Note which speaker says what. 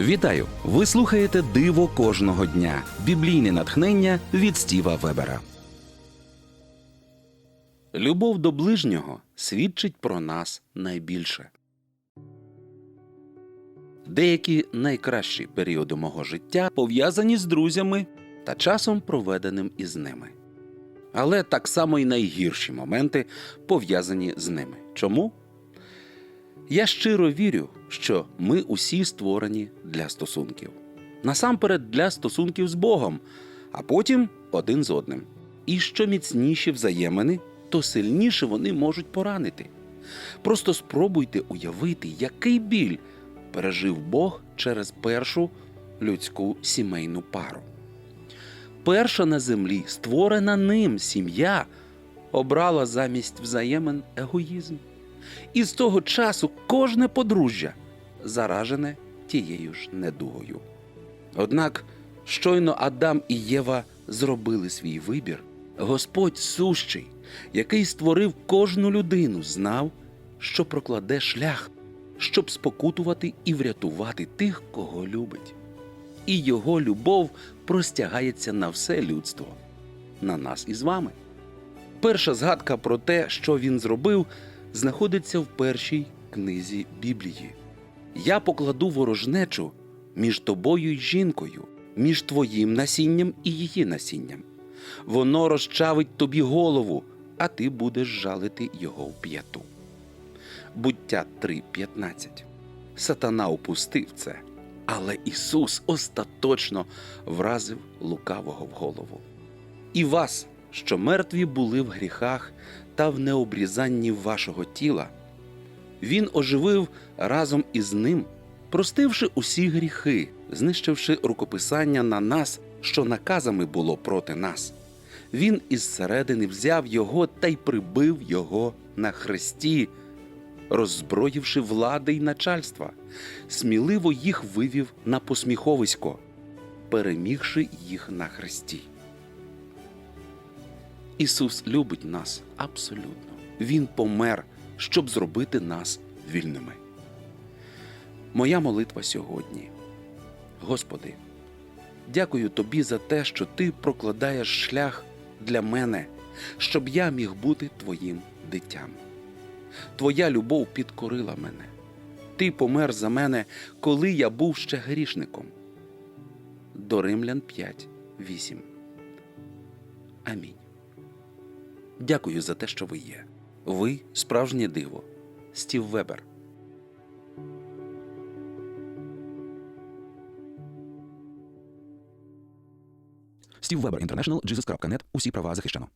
Speaker 1: Вітаю! Ви слухаєте Диво кожного дня. Біблійне натхнення від Стіва Вебера. Любов до ближнього свідчить про нас найбільше. Деякі найкращі періоди мого життя пов'язані з друзями та часом проведеним із ними. Але так само і найгірші моменти пов'язані з ними. Чому? Я щиро вірю, що ми усі створені для стосунків. Насамперед для стосунків з Богом, а потім один з одним. І що міцніші взаємини, то сильніше вони можуть поранити. Просто спробуйте уявити, який біль пережив Бог через першу людську сімейну пару. Перша на землі, створена ним сім'я, обрала замість взаємин егоїзм. І з того часу кожне подружжя заражене тією ж недугою. Однак, щойно Адам і Єва зробили свій вибір, Господь сущий, який створив кожну людину, знав, що прокладе шлях, щоб спокутувати і врятувати тих, кого любить. І його любов простягається на все людство, на нас із вами. Перша згадка про те, що він зробив, знаходиться в першій книзі Біблії. Я покладу ворожнечу між тобою й жінкою, між твоїм насінням і її насінням. Воно розчавить тобі голову, а ти будеш жалити його в п'яту. Буття 3.15. Сатана опустив це, але Ісус остаточно вразив лукавого в голову. І вас, що мертві були в гріхах та в необрізанні вашого тіла, Він оживив разом із ним, простивши усі гріхи, знищивши рукописання на нас, що наказами було проти нас. Він із середини взяв його та й прибив його на хресті, роззброївши влади й начальства, сміливо їх вивів на посміховисько, перемігши їх на хресті. Ісус любить нас абсолютно. Він помер, щоб зробити нас вільними. Моя молитва сьогодні. Господи, дякую Тобі за те, що Ти прокладаєш шлях для мене, щоб я міг бути Твоїм дитям. Твоя любов підкорила мене. Ти помер за мене, коли я був ще грішником. До Римлян 5, 8. Амінь. Дякую за те, що ви є. Ви справжнє диво. Стів Вебер.
Speaker 2: Стів Вебер Інтернешнл. Усі права захищено.